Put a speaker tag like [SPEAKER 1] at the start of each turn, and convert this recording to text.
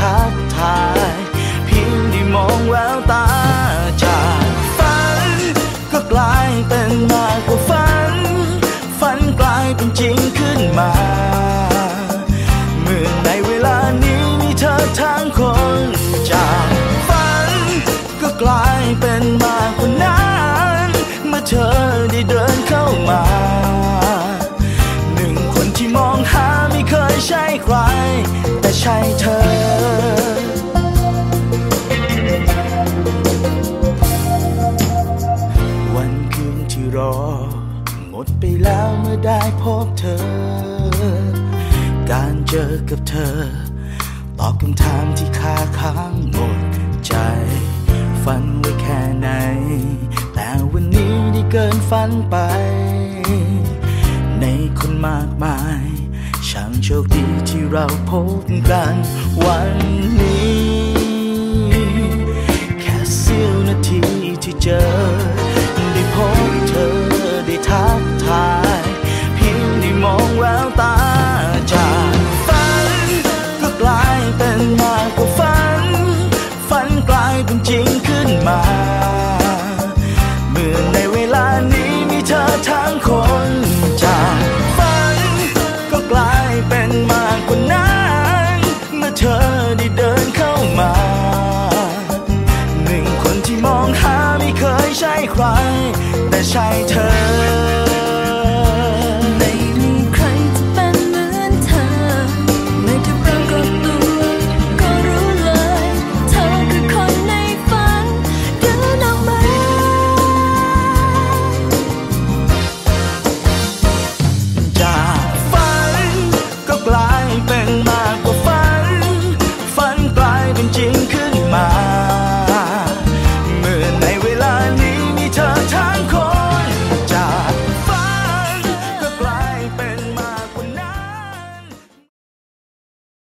[SPEAKER 1] ทักทาย เพียงได้มองแววตาจากฝัน ก็กลายเป็นมากกว่าฝัน ฝันกลายเป็นจริงขึ้นมาเมื่อในเวลานี้มีเธอทั้งคนจากฝัน ก็กลายเป็นมากกว่านั้นเมื่อเธอได้เดินเข้ามา หนึ่งคนที่มองหา ใช่ใคร แต่ใช่เธอวันคืนที่รอหมดไปแล้วเมื่อได้พบเธอ การเจอกับเธอ ตอบคำถามที่คาค้างหมดใจ ฝันไว้แค่ไหน แต่วันนี้ได้เกินฝันไป ในคนมากมาย ช่างโชคดีที่เราพบกันวันนี้ แค่เสี้ยวนาทีที่เจอ ใคร แต่ใช่เธอ